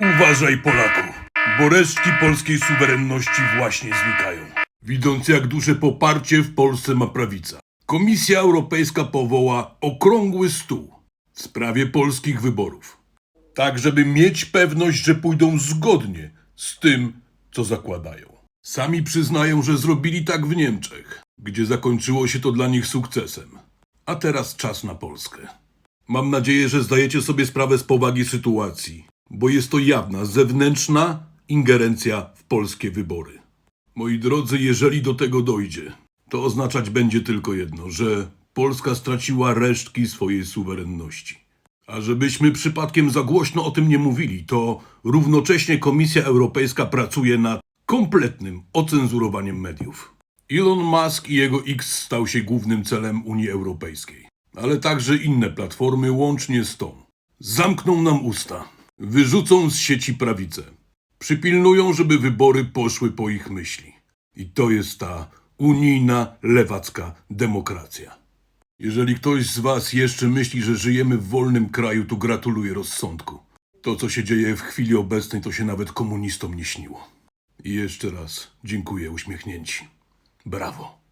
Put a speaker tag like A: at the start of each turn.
A: Uważaj, Polaku, bo resztki polskiej suwerenności właśnie znikają. Widząc, jak duże poparcie w Polsce ma prawica, Komisja Europejska powoła okrągły stół w sprawie polskich wyborów. Tak, żeby mieć pewność, że pójdą zgodnie z tym, co zakładają. Sami przyznają, że zrobili tak w Niemczech, gdzie zakończyło się to dla nich sukcesem. A teraz czas na Polskę. Mam nadzieję, że zdajecie sobie sprawę z powagi sytuacji, bo jest to jawna, zewnętrzna ingerencja w polskie wybory. Moi drodzy, jeżeli do tego dojdzie, to oznaczać będzie tylko jedno, że Polska straciła resztki swojej suwerenności. A żebyśmy przypadkiem za głośno o tym nie mówili, to równocześnie Komisja Europejska pracuje nad kompletnym ocenzurowaniem mediów. Elon Musk i jego X stał się głównym celem Unii Europejskiej, ale także inne platformy łącznie z tą. Zamkną nam usta, wyrzucą z sieci prawicę, przypilnują, żeby wybory poszły po ich myśli. I to jest ta unijna, lewacka demokracja. Jeżeli ktoś z Was jeszcze myśli, że żyjemy w wolnym kraju, to gratuluję rozsądku. To, co się dzieje w chwili obecnej, to się nawet komunistom nie śniło. I jeszcze raz dziękuję uśmiechnięci. Brawo.